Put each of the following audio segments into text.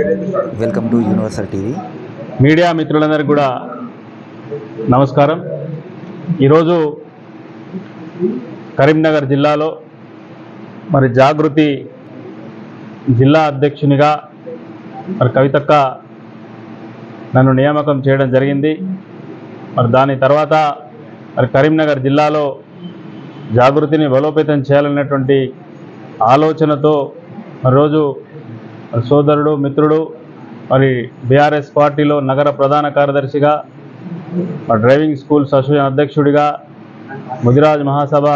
Welcome to universal TV. Media మిత్రులందరికీ కూడా నమస్కారం. ఈరోజు కరీంనగర్ జిల్లాలో మరి జాగృతి జిల్లా అధ్యక్షునిగా మరి కవితక్క నన్ను నియామకం చేయడం జరిగింది. మరి దాని తర్వాత మరి కరీంనగర్ జిల్లాలో జాగృతిని బలోపేతం చేయాలనేటువంటి ఆలోచనతో మరి రోజు సోదరుడు మిత్రుడు మరి బీఆర్ఎస్ పార్టీలో నగర ప్రధాన కార్యదర్శిగా డ్రైవింగ్ స్కూల్స్ అసోసియేషన్ అధ్యక్షుడిగా ముదిరాజ్ మహాసభ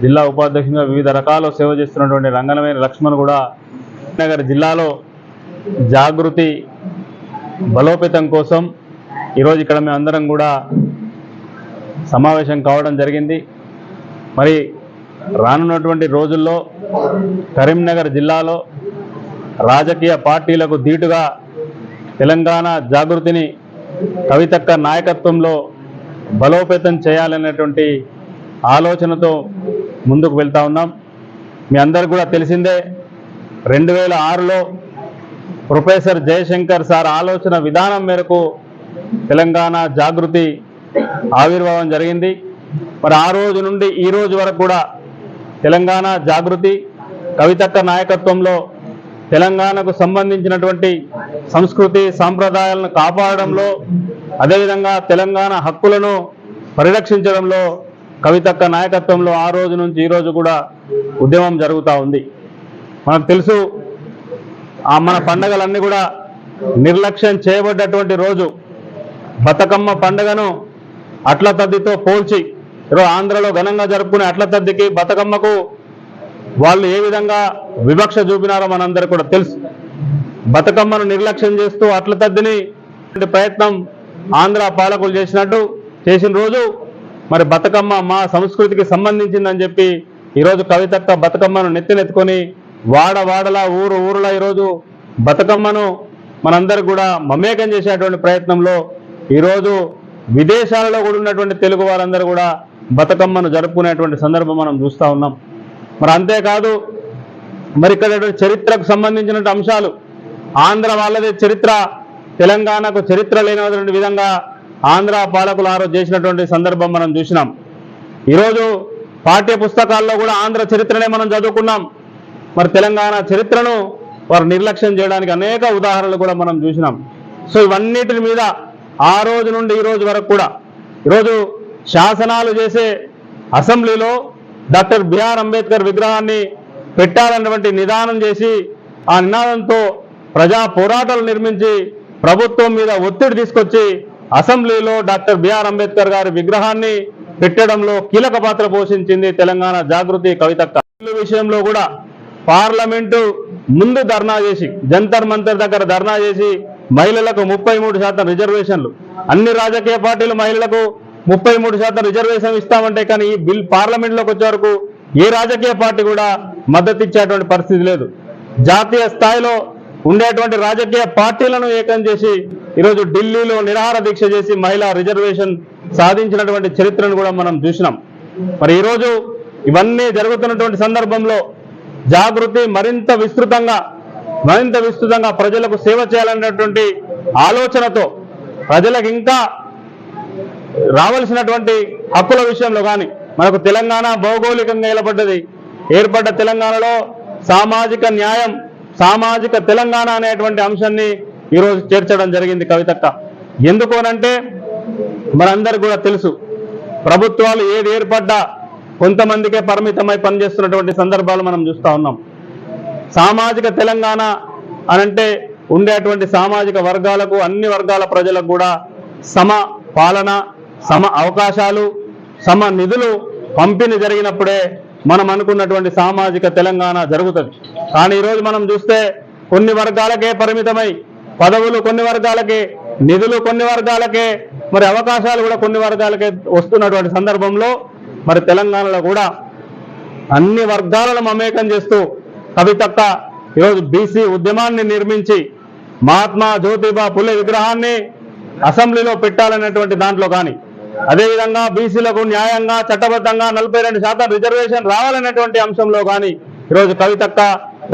జిల్లా ఉపాధ్యక్షుడిగా వివిధ రకాల సేవ చేస్తున్నటువంటి రంగనమైన లక్ష్మణ్ కూడా నగర్ జిల్లాలో జాగృతి బలోపేతం కోసం ఈరోజు ఇక్కడ మేము అందరం కూడా సమావేశం కావడం జరిగింది. మరి రానున్నటువంటి రోజుల్లో కరీంనగర్ జిల్లాలో రాజకీయ పార్టీలకు ధీటుగా తెలంగాణ జాగృతిని కవితక్క నాయకత్వంలో బలోపేతం చేయాలనేటువంటి ఆలోచనతో ముందుకు వెళ్తా ఉన్నాం. మీ అందరు కూడా తెలిసిందే రెండు వేల ఆరులో ప్రొఫెసర్ జయశంకర్ సార్ ఆలోచన విధానం మేరకు తెలంగాణ జాగృతి ఆవిర్భావం జరిగింది. మరి ఆ రోజు నుండి ఈ రోజు వరకు కూడా తెలంగాణ జాగృతి కవితక్క నాయకత్వంలో తెలంగాణకు సంబంధించినటువంటి సంస్కృతి సాంప్రదాయాలను కాపాడడంలో అదేవిధంగా తెలంగాణ హక్కులను పరిరక్షించడంలో కవితక్క నాయకత్వంలో ఆ రోజు నుంచి ఈరోజు కూడా ఉద్యమం జరుగుతూ ఉంది. మనకు తెలుసు ఆ మన పండగలన్నీ కూడా నిర్లక్ష్యం చేయబడ్డటువంటి రోజు. బతుకమ్మ పండుగను అట్ల తద్దితో పోల్చి ఈరోజు ఆంధ్రలో ఘనంగా జరుపుకునే అట్ల తద్దికి బతుకమ్మకు వాళ్ళు ఏ విధంగా వివక్ష చూపినారో మనందరూ కూడా తెలుసు. బతుకమ్మను నిర్లక్ష్యం చేస్తూ అట్ల తద్దిని ప్రయత్నం ఆంధ్ర పాలకులు చేసినట్టు చేసిన రోజు మరి బతుకమ్మ మా సంస్కృతికి సంబంధించిందని చెప్పి ఈరోజు కవితక్క బతుకమ్మను నెత్తినెత్తుకొని వాడ వాడలా ఊరు ఊరులా ఈరోజు బతుకమ్మను మనందరూ కూడా మమేకం చేసేటువంటి ప్రయత్నంలో ఈరోజు విదేశాలలో కూడా ఉన్నటువంటి తెలుగు వారందరూ కూడా బతుకమ్మను జరుపుకునేటువంటి సందర్భం మనం చూస్తూ ఉన్నాం. మరి అంతేకాదు మరి ఇక్కడ చరిత్రకు సంబంధించిన అంశాలు. ఆంధ్ర వాళ్ళదే చరిత్ర తెలంగాణకు చరిత్ర లేనటువంటి విధంగా ఆంధ్ర పాలకులు ఆ రోజు చేసినటువంటి సందర్భం మనం చూసినాం. ఈరోజు పాఠ్య పుస్తకాల్లో కూడా ఆంధ్ర చరిత్రనే మనం చదువుకున్నాం. మరి తెలంగాణ చరిత్రను వారు నిర్లక్ష్యం చేయడానికి అనేక ఉదాహరణలు కూడా మనం చూసినాం. సో ఇవన్నిటి మీద ఆ రోజు నుండి ఈ రోజు వరకు కూడా ఈరోజు శాసనాలు చేసే అసెంబ్లీలో డాక్టర్ బిఆర్ అంబేద్కర్ విగ్రహాన్ని పెట్టాలన్నటువంటి నిదానం చేసి ఆ నినాదంతో ప్రజా పోరాటాలు నిర్మించి ప్రభుత్వం మీద ఒత్తిడి తీసుకొచ్చి అసెంబ్లీలో డాక్టర్ బిఆర్ అంబేద్కర్ గారి విగ్రహాన్ని పెట్టడంలో కీలక పాత్ర పోషించింది తెలంగాణ జాగృతి కవిత విషయంలో కూడా. పార్లమెంటు ముందు ధర్నా చేసి జంతర్ మంతర్ దగ్గర ధర్నా చేసి మహిళలకు ముప్పై మూడు శాతం రిజర్వేషన్లు. అన్ని రాజకీయ పార్టీలు మహిళలకు ముప్పై మూడు శాతం రిజర్వేషన్ ఇస్తామంటే కానీ ఈ బిల్ పార్లమెంట్లోకి వచ్చే వరకు ఏ రాజకీయ పార్టీ కూడా మద్దతు ఇచ్చేటువంటి పరిస్థితి లేదు. జాతీయ స్థాయిలో ఉండేటువంటి రాజకీయ పార్టీలను ఏకం చేసి ఈరోజు ఢిల్లీలో నిరాహార దీక్ష చేసి మహిళా రిజర్వేషన్ సాధించినటువంటి చరిత్రను కూడా మనం చూసినాం. మరి ఈరోజు ఇవన్నీ జరుగుతున్నటువంటి సందర్భంలో జాగృతి మరింత విస్తృతంగా మరింత విస్తృతంగా ప్రజలకు సేవ చేయాలనేటువంటి ఆలోచనతో ప్రజలకు ఇంకా రావాల్సినటువంటి హక్కుల విషయంలో కానీ మనకు తెలంగాణ భౌగోళికంగా ఏర్పడ్డది ఏర్పడ్డ తెలంగాణలో సామాజిక న్యాయం సామాజిక తెలంగాణ అనేటువంటి అంశాన్ని ఈరోజు చేర్చడం జరిగింది కవితక్క. ఎందుకు అనంటే మనందరికి కూడా తెలుసు ప్రభుత్వాలు ఏది ఏర్పడ్డా కొంతమందికే పరిమితమై పనిచేస్తున్నటువంటి సందర్భాలు మనం చూస్తూ ఉన్నాం. సామాజిక తెలంగాణ అనంటే ఉండేటువంటి సామాజిక వర్గాలకు అన్ని వర్గాల ప్రజలకు కూడా సమ పాలన సమ అవకాశాలు సమ నిధులు పంపిణీ జరిగినప్పుడే మనం అనుకున్నటువంటి సామాజిక తెలంగాణ జరుగుతుంది. కానీ ఈరోజు మనం చూస్తే కొన్ని వర్గాలకే పరిమితమై పదవులు కొన్ని వర్గాలకే నిధులు కొన్ని వర్గాలకే మరి అవకాశాలు కూడా కొన్ని వర్గాలకే వస్తున్నటువంటి సందర్భంలో మరి తెలంగాణలో కూడా అన్ని వర్గాలను మమేకం చేస్తూ కవితక్క ఈరోజు బీసీ ఉద్యమాన్ని నిర్మించి మహాత్మా జ్యోతిబా పులే విగ్రహాన్ని అసెంబ్లీలో పెట్టాలనేటువంటి దాంట్లో కానీ అదేవిధంగా బీసీలకు న్యాయంగా చట్టబద్ధంగా నలభై రెండు శాతం రిజర్వేషన్ రావాలనేటువంటి అంశంలో కానీ ఈరోజు కవితక్క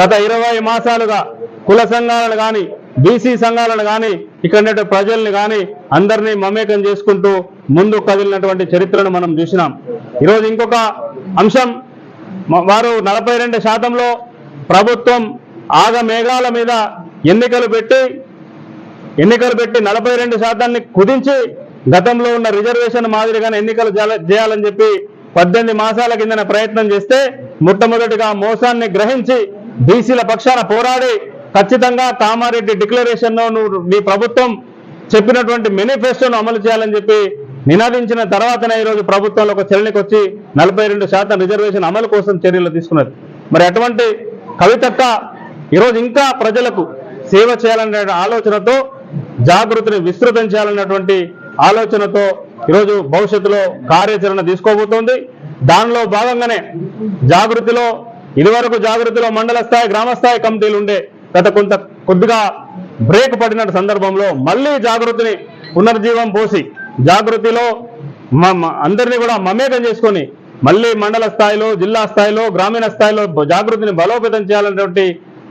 గత ఇరవై మాసాలుగా కుల సంఘాలను కానీ బీసీ సంఘాలను కానీ ఇక్కడ ప్రజల్ని కానీ అందరినీ మమేకం చేసుకుంటూ ముందు కదిలినటువంటి చరిత్రను మనం చూసినాం. ఈరోజు ఇంకొక అంశం వారు నలభై రెండు శాతంలో ప్రభుత్వం ఆగమేఘాల మీద ఎన్నికలు పెట్టి ఎన్నికలు పెట్టి నలభై రెండు శాతాన్ని కుదించి గతంలో ఉన్న రిజర్వేషన్ మాదిరిగానే ఎన్నికలు చేయాలని చెప్పి పద్దెనిమిది మాసాల కిందన ప్రయత్నం చేస్తే మొట్టమొదటిగా మోసాన్ని గ్రహించి బీసీల పక్షాన పోరాడి ఖచ్చితంగా కామారెడ్డి డిక్లరేషన్ నువ్వు నీ ప్రభుత్వం చెప్పినటువంటి మేనిఫెస్టోను అమలు చేయాలని చెప్పి నినాదించిన తర్వాతనే ఈరోజు ప్రభుత్వంలో ఒక చర్యలకు వచ్చి నలభై రెండు శాతం రిజర్వేషన్ అమలు కోసం చర్యలు తీసుకున్నారు. మరి అటువంటి కవితక్క ఈరోజు ఇంకా ప్రజలకు సేవ చేయాలనే ఆలోచనతో జాగృతిని విస్తృతం చేయాలన్నటువంటి ఆలోచనతో ఈరోజు భవిష్యత్తులో కార్యాచరణ తీసుకోబోతోంది. దానిలో భాగంగానే జాగృతిలో ఇదివరకు జాగృతిలో మండల స్థాయి గ్రామ స్థాయి కమిటీలు ఉండే గత కొంత కొద్దిగా బ్రేక్ పడిన సందర్భంలో మళ్ళీ జాగృతిని పునర్జీవం పోసి జాగృతిలో మ- మ- అందరినీ కూడా మమేకం చేసుకొని మళ్ళీ మండల స్థాయిలో జిల్లా స్థాయిలో గ్రామీణ స్థాయిలో జాగృతిని బలోపేతం చేయాలనేటువంటి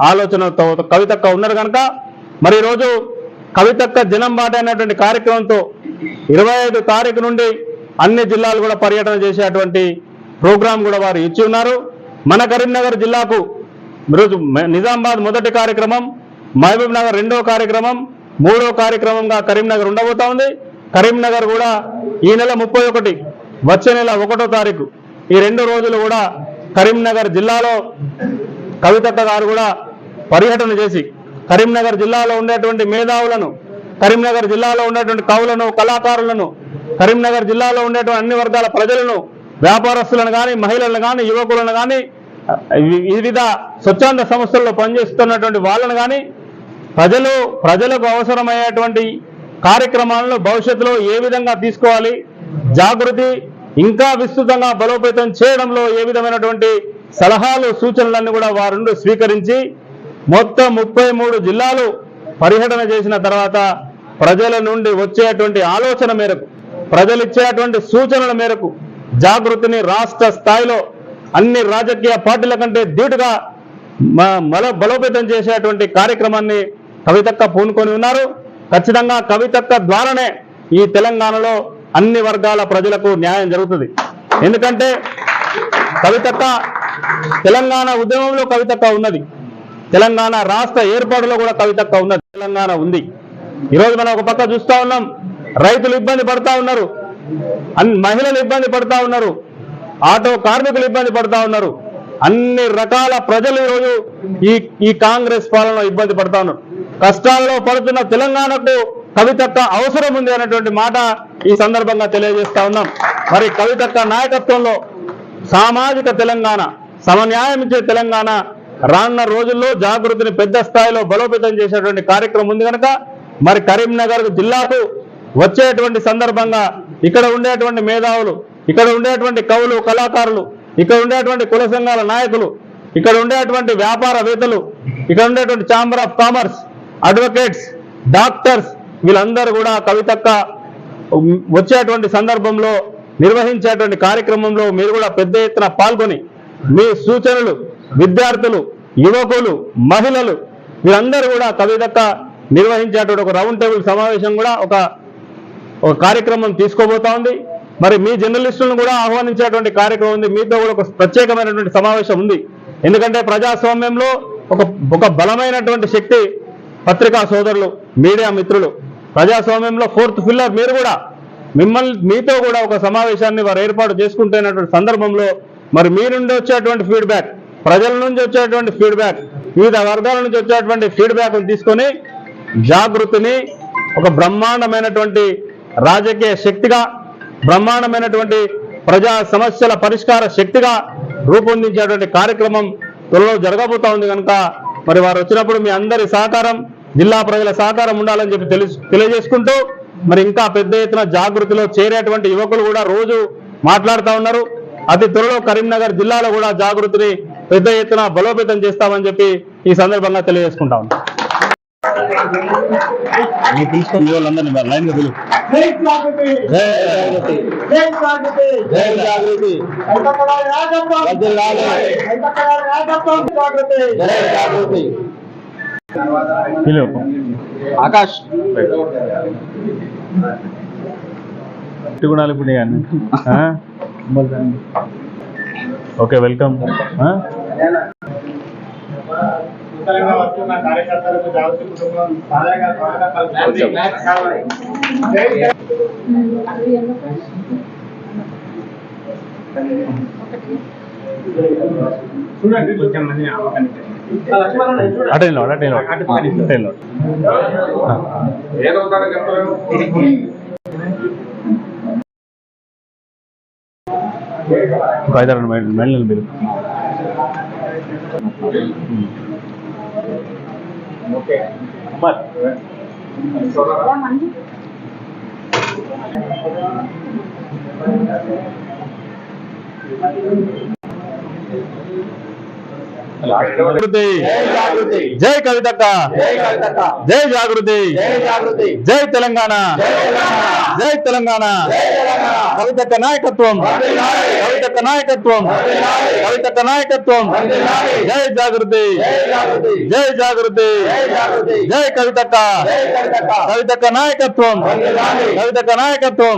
ఆలోచనతో కవితక్క ఉన్నారు కనుక మరి ఈరోజు కవితక్క జనం మాట అనేటువంటి కార్యక్రమంతో ఇరవై ఐదు తారీఖు నుండి అన్ని జిల్లాలు కూడా పర్యటన చేసేటువంటి ప్రోగ్రాం కూడా వారు ఇచ్చి ఉన్నారు. మన కరీంనగర్ జిల్లాకు ఈరోజు నిజామాబాద్ మొదటి కార్యక్రమం మహబూబ్ నగర్ రెండో కార్యక్రమం మూడో కార్యక్రమంగా కరీంనగర్ ఉండబోతా ఉంది. కరీంనగర్ కూడా ఈ నెల ముప్పై ఒకటి వచ్చే నెల ఒకటో తారీఖు ఈ రెండు రోజులు కూడా కరీంనగర్ జిల్లాలో కవితక్క గారు కూడా పర్యటన చేసి కరీంనగర్ జిల్లాలో ఉండేటువంటి మేధావులను కరీంనగర్ జిల్లాలో ఉన్నటువంటి కవులను కళాకారులను కరీంనగర్ జిల్లాలో ఉండేటువంటి అన్ని వర్గాల ప్రజలను వ్యాపారస్తులను కానీ మహిళలను కానీ యువకులను కానీ వివిధ స్వచ్ఛంద సంస్థల్లో పనిచేస్తున్నటువంటి వాళ్ళను కానీ ప్రజలు ప్రజలకు అవసరమయ్యేటువంటి కార్యక్రమాలను భవిష్యత్తులో ఏ విధంగా తీసుకోవాలి జాగృతి ఇంకా విస్తృతంగా బలోపేతం చేయడంలో ఏ విధమైనటువంటి సలహాలు సూచనలన్నీ కూడా వారు స్వీకరించి మొత్తం ముప్పై మూడు జిల్లాలు పర్యటన చేసిన తర్వాత ప్రజల నుండి వచ్చేటువంటి ఆలోచన మేరకు ప్రజలు ఇచ్చేటువంటి సూచనల మేరకు జాగృతిని రాష్ట్ర స్థాయిలో అన్ని రాజకీయ పార్టీల కంటే ధీటుగా మల బలోపేతం చేసేటువంటి కార్యక్రమాన్ని కవితక్క పూనుకొని ఉన్నారు. ఖచ్చితంగా కవితక్క ద్వారానే ఈ తెలంగాణలో అన్ని వర్గాల ప్రజలకు న్యాయం జరుగుతుంది. ఎందుకంటే కవితక్క తెలంగాణ ఉద్యమంలో కవితక్క ఉన్నది. తెలంగాణ రాష్ట్ర ఏర్పాటులో కూడా కవితక్క ఉన్నది. తెలంగాణ ఉంది. ఈరోజు మనం ఒక పక్క చూస్తా ఉన్నాం. రైతులు ఇబ్బంది పడతా ఉన్నారు. అన్ని మహిళలు ఇబ్బంది పడతా ఉన్నారు. ఆటో కార్మికులు ఇబ్బంది పడతా ఉన్నారు. అన్ని రకాల ప్రజలు ఈరోజు ఈ ఈ కాంగ్రెస్ పాలనలో ఇబ్బంది పడతా ఉన్నారు. కష్టాల్లో పడుతున్న తెలంగాణకు కవితక్క అవసరం ఉంది అనేటువంటి మాట ఈ సందర్భంగా తెలియజేస్తా ఉన్నాం. మరి కవితక్క నాయకత్వంలో సామాజిక తెలంగాణ సమన్యాయం ఇచ్చే తెలంగాణ రానున్న రోజుల్లో జాగృతిని పెద్ద స్థాయిలో బలోపేతం చేసేటువంటి కార్యక్రమం ఉంది కనుక మరి కరీంనగర్ జిల్లాకు వచ్చేటువంటి సందర్భంగా ఇక్కడ ఉండేటువంటి మేధావులు ఇక్కడ ఉండేటువంటి కవులు కళాకారులు ఇక్కడ ఉండేటువంటి కుల సంఘాల నాయకులు ఇక్కడ ఉండేటువంటి వ్యాపారవేత్తలు ఇక్కడ ఉండేటువంటి chamber of commerce advocates doctors వీళ్ళందరూ కూడా కవితక్క వచ్చేటువంటి సందర్భంలో నిర్వహించేటువంటి కార్యక్రమంలో మీరు కూడా పెద్ద ఎత్తున పాల్గొని మీ సూచనలు విద్యార్థులు యువకులు మహిళలు వీరందరూ కూడా కవితక్క నిర్వహించేటువంటి ఒక రౌండ్ టేబుల్ సమావేశం కూడా ఒక ఒక కార్యక్రమం తీసుకోబోతా ఉంది. మరి మీ జర్నలిస్టులను కూడా ఆహ్వానించేటువంటి కార్యక్రమం ఉంది. మీతో కూడా ఒక ప్రత్యేకమైనటువంటి సమావేశం ఉంది. ఎందుకంటే ప్రజాస్వామ్యంలో ఒక ఒక బలమైనటువంటి శక్తి పత్రికా సోదరులు మీడియా మిత్రులు. ప్రజాస్వామ్యంలో ఫోర్త్ ఫిల్లర్ మీరు కూడా. మిమ్మల్ని మీతో కూడా ఒక సమావేశాన్ని వారు ఏర్పాటు చేసుకుంటున్నటువంటి సందర్భంలో మరి మీ నుండి వచ్చేటువంటి ఫీడ్బ్యాక్ ప్రజల నుంచి వచ్చేటువంటి ఫీడ్బ్యాక్ వివిధ వర్గాల నుంచి వచ్చేటువంటి ఫీడ్బ్యాక్ను తీసుకొని జాగృతిని ఒక బ్రహ్మాండమైనటువంటి రాజకీయ శక్తిగా బ్రహ్మాండమైనటువంటి ప్రజా సమస్యల పరిష్కార శక్తిగా రూపొందించేటువంటి కార్యక్రమం త్వరలో జరగబోతా ఉంది కనుక మరి వారు వచ్చినప్పుడు మీ అందరి సహకారం జిల్లా ప్రజల సహకారం ఉండాలని చెప్పి తెలియజేసుకుంటూ మరి ఇంకా పెద్ద ఎత్తున జాగృతిలో చేరేటువంటి యువకులు కూడా రోజు మాట్లాడుతూ ఉన్నారు. అతి త్వరలో కరీంనగర్ జిల్లాలో కూడా జాగృతిని పెద్ద ఎత్తున బలోపేతం చేస్తామని చెప్పి ఈ సందర్భంగా తెలియజేసుకుంటా ఉన్నాం. మీరు తీసుకొని వాళ్ళందరినీ మరి లైన్గా పిలువు. జై జాగృతి జై జాగృతి. జై జాగృతి జై జాగృతి హైదరాబాద్ నాయకత్వం వర్ధిల్లాలి. హైదరాబాద్ నాయకత్వం జాగృతి జై జాగృతి పిలువు ఆకాష్. గుణాలు ఇప్పుడు ఓకే వెల్కమ్. నూతనంగా వస్తున్న కార్యకర్తలకు జాగృతి కుటుంబం జై. చూడండి కొంచెం మంది లక్ష్మణ చూడండి అటే నిలబడు, అటే నిలబడు. అటే నిలబడు. ఆ. ఒక ఐదారు మైళ్ళు మైళ్ళు మీరు జై కవితక్క. జై కవితక్క. జై జాగృతి. జై జాగృతి. జై తెలంగాణ. జై తెలంగాణ. కవితక్క నాయకత్వం. కవితక్క నాయకత్వం. కవితక్క నాయకత్వం. జై జాగృతి జై జాగృతి జై కవితక్క కవితక్క నాయకత్వం. కవితక్క నాయకత్వం.